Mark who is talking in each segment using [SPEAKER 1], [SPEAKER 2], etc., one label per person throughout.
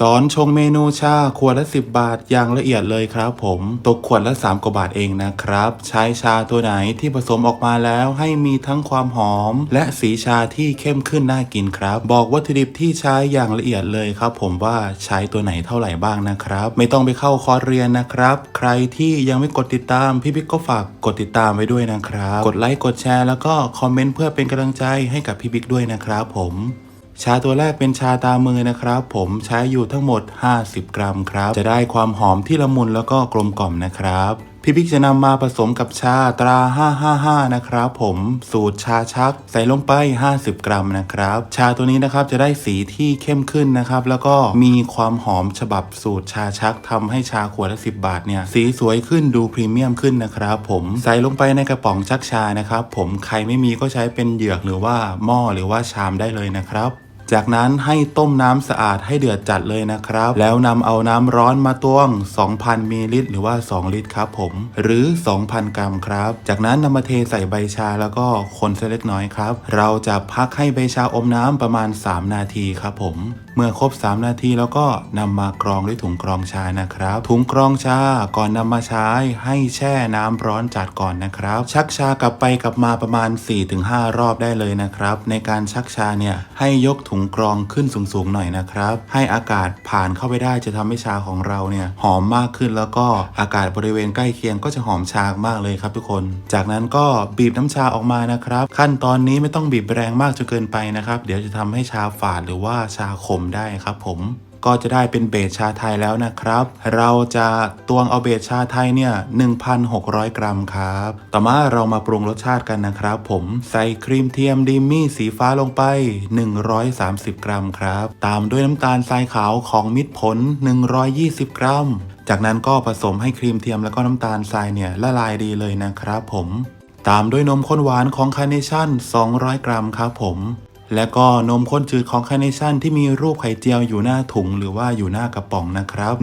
[SPEAKER 1] สอนชงเมนูชาขวดละ 10 บาทอย่างละเอียดเลยครับผมตกขวดละ 3กว่าบาทเองนะครับ ใช้ชาตัวไหนที่ผสมออกมาแล้วให้มีทั้งความหอม และสีชาที่เข้มขึ้นน่ากินครับ บอกวัตถุดิบที่ใช้อย่างละเอียดเลยครับ ผมว่าใช้ตัวไหนเท่าไหร่บ้างนะครับ ไม่ต้องไปเข้าคอร์สเรียนนะครับ ใครที่ยังไม่กดติดตามพี่บิ๊กก็ฝากกดติดตามไว้ด้วยนะครับ กดไลค์กดแชร์แล้วก็คอมเมนต์เพื่อเป็นกำลังใจให้กับพี่บิ๊กด้วยนะครับผม ชาตัวแรกเป็นชาตามือนะครับ ผมใช้อยู่ทั้งหมด 50 กรัมครับ จะได้ความหอมที่ละมุนแล้วก็กลมกล่อมนะครับพี่บิ๊กจะนำมาผสมกับชาตรา 555 นะครับผมสูตรชาชักใส่ลงไป 50 กรัมนะครับ ชาตัวนี้นะครับจะได้สีที่เข้มขึ้นนะครับ แล้วก็มีความหอมฉบับสูตรชาชักทำให้ชาขวดละ 10 บาทเนี่ยสีสวยขึ้นดูพรีเมียมขึ้นนะครับผมใส่ลงไปในกระป๋องชักชานะครับผมใครไม่มีก็ใช้เป็นเหยือกหรือว่าหม้อหรือว่าชามได้เลยนะครับ จากนั้นให้ต้มน้ำสะอาดให้เดือดจัดเลยนะครับ แล้วนำเอาน้ำร้อนมาตวง 2,000มิลลิลิตรหรือว่า 2 ลิตรครับผม หรือ 2,000 กรัมครับ จากนั้นนำมาเทใส่ใบชาแล้วก็คนเล็กน้อยครับ เราจะพักให้ใบชาอมน้ำประมาณ 3 นาทีครับผมเมื่อครบ 3 นาทีแล้วก็นำมากรองด้วยถุงกรองชานะครับ ถุงกรองชาก่อนนำมาใช้ให้แช่น้ำร้อนจัดก่อนนะครับ ชักชากลับไปกลับมาประมาณ 4-5 รอบได้เลยนะครับ ในการชักชาเนี่ยให้ยกถุงกรองขึ้นสูงๆหน่อยนะครับ ให้อากาศผ่านเข้าไปได้จะทำให้ชาของเราเนี่ยหอมมากขึ้นแล้วก็อากาศบริเวณใกล้เคียงก็จะหอมชามากเลยครับทุกคน จากนั้นก็บีบน้ำชาออกมานะครับ ขั้นตอนนี้ไม่ต้องบีบแรงมากจนเกินไปนะครับ เดี๋ยวจะทำให้ชาฝาดหรือว่าชาขมได้ครับผมก็จะได้เป็นเบสชาไทยแล้วนะครับ เราจะตวงเอาเบสชาไทยเนี่ย1,600 กรัมครับ ต่อมาเรามาปรุงรสชาติกันนะครับ ผมใส่ครีมเทียมดิมมี่สีฟ้าลงไป 130 กรัมครับ ตามด้วยน้ำตาลทรายขาวของมิตรผล 120 กรัม จากนั้นก็ผสมให้ครีมเทียมแล้วก็น้ำตาลทรายเนี่ยละลายดีเลยนะครับผม ตามด้วยนมข้นหวานของคาร์เนชั่น 200 กรัมครับผม และก็นมข้นจืดของคาเนชั่นที่มีรูปไข่เจียวอยู่หน้าถุงหรือว่าอยู่หน้ากระป๋องนะครับ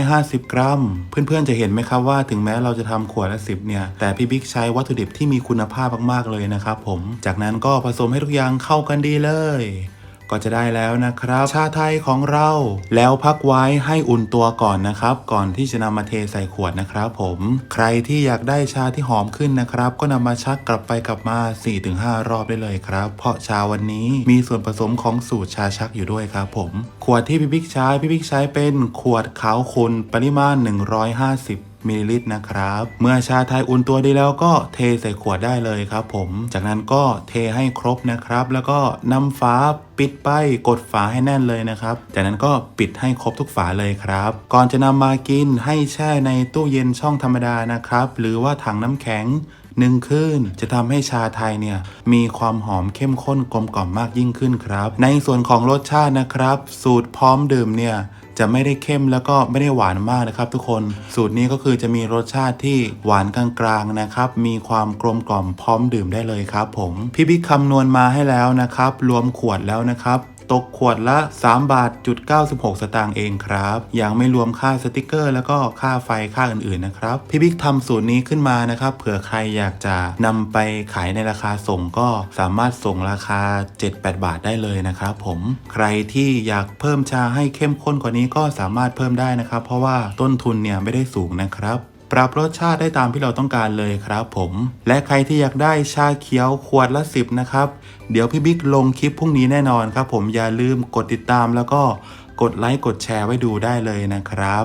[SPEAKER 1] 150 กรัม เพื่อนๆจะเห็นไหมครับว่าถึงแม้เราจะทำขวดละสิบเนี่ย แต่พี่บิ๊กใช้วัตถุดิบที่มีคุณภาพมากๆเลยนะครับผม จากนั้นก็ผสมให้ทุกอย่างเข้ากันดีเลย ก็จะได้แล้วนะครับ ชาไทยของเรา แล้วพักไว้ให้อุ่นตัวก่อนนะครับ ก่อนที่จะนำมาเทใส่ขวดนะครับผม ใครที่อยากได้ชาที่หอมขึ้นนะครับ ก็นำมาชักกลับไปกลับมา 4-5 รอบได้เลยครับ เพราะชาวันนี้มีส่วนผสมของสูตรชาชักอยู่ด้วยครับผม ขวดที่พี่บิ๊กใช้พี่บิ๊กใช้เป็นขวดขาวคุณปริมาณ 150มิลลิลิตรนะครับ เมื่อชาไทยอุ่นตัวดีแล้วก็เทใส่ขวดได้เลยครับผมจากนั้นก็เทให้ครบนะครับ แล้วก็นำฝาปิดไปกดฝาให้แน่นเลยนะครับ จากนั้นก็ปิดให้ครบทุกฝาเลยครับ ก่อนจะนำมากินให้แช่ในตู้เย็นช่องธรรมดานะครับ หรือว่าถังน้ำแข็งหนึ่งคืนจะทำให้ชาไทยเนี่ยมีความหอมเข้มข้นกลมกล่อมมากยิ่งขึ้นครับ ในส่วนของรสชาตินะครับ สูตรพร้อมดื่มเนี่ย จะไม่ได้เข้มแล้วก็ไม่ได้หวานมากนะครับทุกคนสูตรนี้ก็คือจะมีรสชาติที่หวานกลางๆนะครับมีความกลมกล่อมพร้อมดื่มได้เลยครับผมพี่บิ๊กคำนวณมาให้แล้วนะครับรวมขวดแล้วนะครับ ตกขวดละ 3 บาทจุด96 สตางค์เองครับ ยังไม่รวมค่าสติกเกอร์ แล้วก็ค่าไฟค่าอื่นๆนะครับ พี่บิ๊กทำสูตรนี้ขึ้นมานะครับ เผื่อใครอยากจะนำไปขายในราคาส่งก็สามารถส่งราคา 7-8 บาทได้เลยนะครับผมใครที่อยากเพิ่มชาให้เข้มข้นกว่านี้ก็สามารถเพิ่มได้นะครับ เพราะว่าต้นทุนเนี่ยไม่ได้สูงนะครับ ปรับรสชาติได้ตามที่เราต้องการเลยครับผม และใครที่อยากได้ชาเขียวขวดละ 10 นะครับ เดี๋ยวพี่บิ๊กลงคลิปพรุ่งนี้แน่นอนครับผมอย่าลืมกดติดตามแล้วก็กดไลค์กดแชร์ไว้ดูได้เลยนะครับ